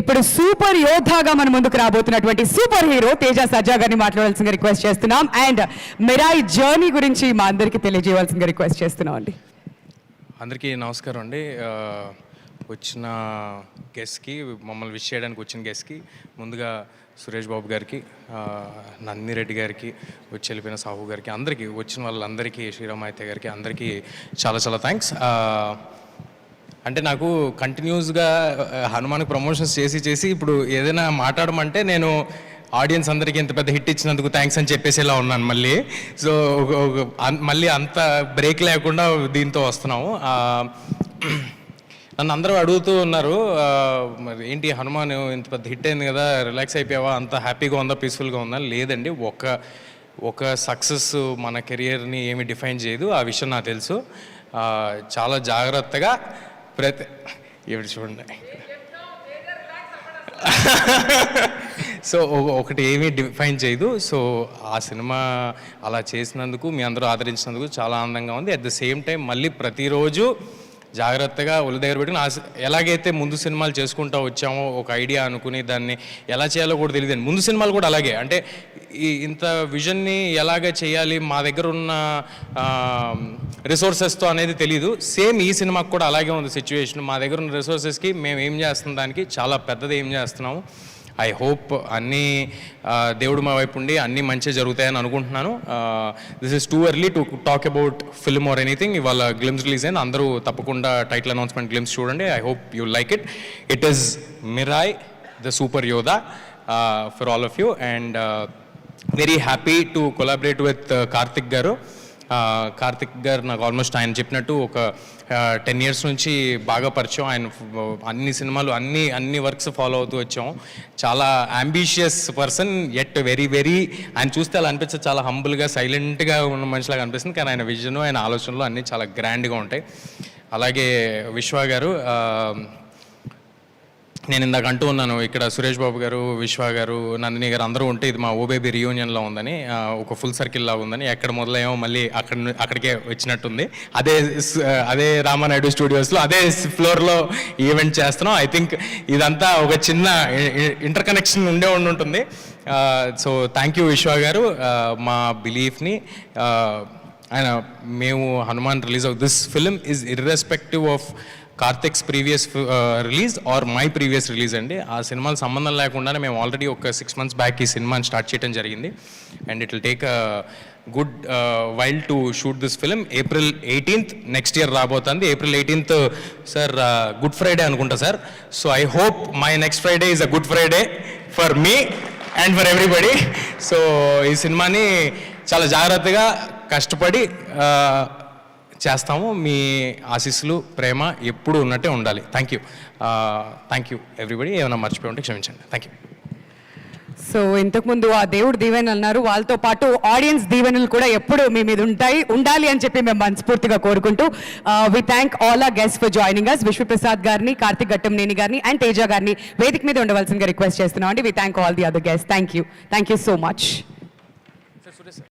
ఇప్పుడు సూపర్ యోధాగా మన ముందుకు రాబోతున్నటువంటి సూపర్ హీరో తేజ సజ్జా గారిని మాట్లాడాల్సిందిగా రిక్వెస్ట్ చేస్తున్నాం. అండ్ మిరాయి జర్నీ గురించి మా అందరికీ తెలియజేయవలసిందిగా రిక్వెస్ట్ చేస్తున్నాం అండి. అందరికీ నమస్కారం అండి. వచ్చిన గెస్ట్కి మమ్మల్ని విష్ చేయడానికి వచ్చిన గెస్ట్కి ముందుగా సురేష్ బాబు గారికి నందిరెడ్డి గారికి వచ్చి వెళ్ళిపోయిన సాహు గారికి అందరికీ వచ్చిన వాళ్ళందరికీ శ్రీరామాయిత్య గారికి అందరికీ చాలా చాలా థ్యాంక్స్. అంటే నాకు కంటిన్యూస్గా హనుమాన్కి ప్రమోషన్స్ చేసి చేసి ఇప్పుడు ఏదైనా మాట్లాడమంటే నేను ఆడియన్స్ అందరికీ ఇంత పెద్ద హిట్ ఇచ్చినందుకు థ్యాంక్స్ అని చెప్పేసి ఇలా ఉన్నాను మళ్ళీ. సో మళ్ళీ అంత బ్రేక్ లేకుండా దీంతో వస్తున్నాము. నన్ను అందరూ అడుగుతూ ఉన్నారు మరి ఏంటి హనుమాన్ ఇంత పెద్ద హిట్ అయింది కదా రిలాక్స్ అయిపోయావా అంత హ్యాపీగా ఉందా పీస్ఫుల్గా ఉందా? లేదండి ఒక ఒక సక్సెస్ మన కెరియర్ని ఏమి డిఫైన్ చేయదు ఆ విషయం నాకు తెలుసు. చాలా జాగ్రత్తగా ప్రతి ఇవి చూడండి. సో ఒకటి ఏమీ డిఫైన్ చేయదు. సో ఆ సినిమా అలా చేసినందుకు మీ అందరూ ఆదరించినందుకు చాలా ఆనందంగా ఉంది. అట్ ద సేమ్ టైం మళ్ళీ ప్రతిరోజు జాగ్రత్తగా ఒళ్ళు దగ్గర పెట్టుకుని ఆ ఎలాగైతే ముందు సినిమాలు చేసుకుంటూ వచ్చామో ఒక ఐడియా అనుకుని దాన్ని ఎలా చేయాలో కూడా తెలియదు. ముందు సినిమాలు కూడా అలాగే. అంటే ఇంత విజన్ని ఎలాగ చేయాలి? మా దగ్గర ఉన్న రిసోర్సెస్తో అనేది తెలియదు సేమ్ ఈ సినిమాకి కూడా అలాగే ఉంది సిచ్యువేషన్. మా దగ్గర ఉన్న రిసోర్సెస్కి మేము ఏం చేస్తున్న దానికి? చాలా పెద్దది ఏం చేస్తున్నాము. ఐ హోప్ అన్నీ దేవుడు మా వైపు ఉండి అన్నీ మంచి జరుగుతాయని అనుకుంటున్నాను. This is too early to talk about film or anything. ఇవాళ గ్లిమ్స్ రిలీజ్ అయింది. అందరూ తప్పకుండా టైటిల్ అనౌన్స్మెంట్ గ్లిమ్స్ చూడండి. I hope you like it. It is Mirai the super Yodha for all of you. And very happy to collaborate with uh, Karthik garu. Karthik garu నాకు almost ఆయన చెప్పినట్టు ఒక ten years నుంచి బాగా పరిచయం. ఆయన అన్ని సినిమాలు అన్ని అన్ని వర్క్స్ ఫాలో అవుతూ వచ్చాం చాలా ambitious person at very very ఆయన చూస్తే అలా అనిపిస్తుంది చాలా హంబుల్గా సైలెంట్గా ఉన్న మనిషిలాగా అనిపిస్తుంది. కానీ ఆయన విజన్ ఆయన ఆలోచనలు అన్నీ చాలా గ్రాండ్గా ఉంటాయి. అలాగే విశ్వ గారు నేను ఇందాక అంటూ ఉన్నాను ఇక్కడ సురేష్ బాబు గారు విశ్వ గారు నందిని గారు అందరూ ఉంటే ఇది మా ఓబేబీ రియూనియన్లో ఉందని ఒక ఫుల్ సర్కిల్ లాగా ఉందని ఎక్కడ మొదలయ్యామో మళ్ళీ అక్కడ అక్కడికే వచ్చినట్టుంది. అదే అదే రామానాయుడు స్టూడియోస్లో అదే ఫ్లోర్లో ఈవెంట్ చేస్తున్నాం. ఐ థింక్ ఇదంతా ఒక చిన్న ఇంటర్ కనెక్షన్ ఉండే ఉండి ఉంటుంది. సో థ్యాంక్ యూ విశ్వ గారు. మా బిలీఫ్ని ఆయన మేము Hanuman release of this film is irrespective of Karthik's previous release or my previous release అండి. ఆ సినిమాలు సంబంధం లేకుండానే మేము ఆల్రెడీ ఒక సిక్స్ మంత్స్ బ్యాక్ ఈ సినిమాని స్టార్ట్ చేయడం జరిగింది. And it will take good while to shoot this film April eighteenth next year రాబోతుంది. April eighteenth sir good Friday అనుకుంటా sir so I hope my next Friday is a good Friday for me and for everybody so ఈ సినిమాని చాలా జాగ్రత్తగా కష్టపడి uh, చేస్తాము. మీ ఆశీస్సులు ప్రేమ ఎప్పుడు ఉన్నట్టే ఉండాలి. Thank you thank you everybody ఏమైనా మర్చిపోయి ఉంటే క్షమించండి. థ్యాంక్ యూ సో ఇంతకుముందు ఆ దేవుడు దీవెనలు అన్నారు. వాళ్ళతో పాటు ఆడియన్స్ దీవెనలు కూడా ఎప్పుడు మీ మీద ఉంటాయి. ఉండాలి అని చెప్పి మేము మనస్ఫూర్తిగా కోరుకుంటూ we thank all the guest for joining us Vishwaprasad గారిని కార్తిక్ ఘట్టంనేని గారిని అండ్ తేజ గారిని వేదిక మీద ఉండవలసిందిగా రిక్వెస్ట్ చేస్తున్నాం అండి we thank all the other guest thank you thank you so much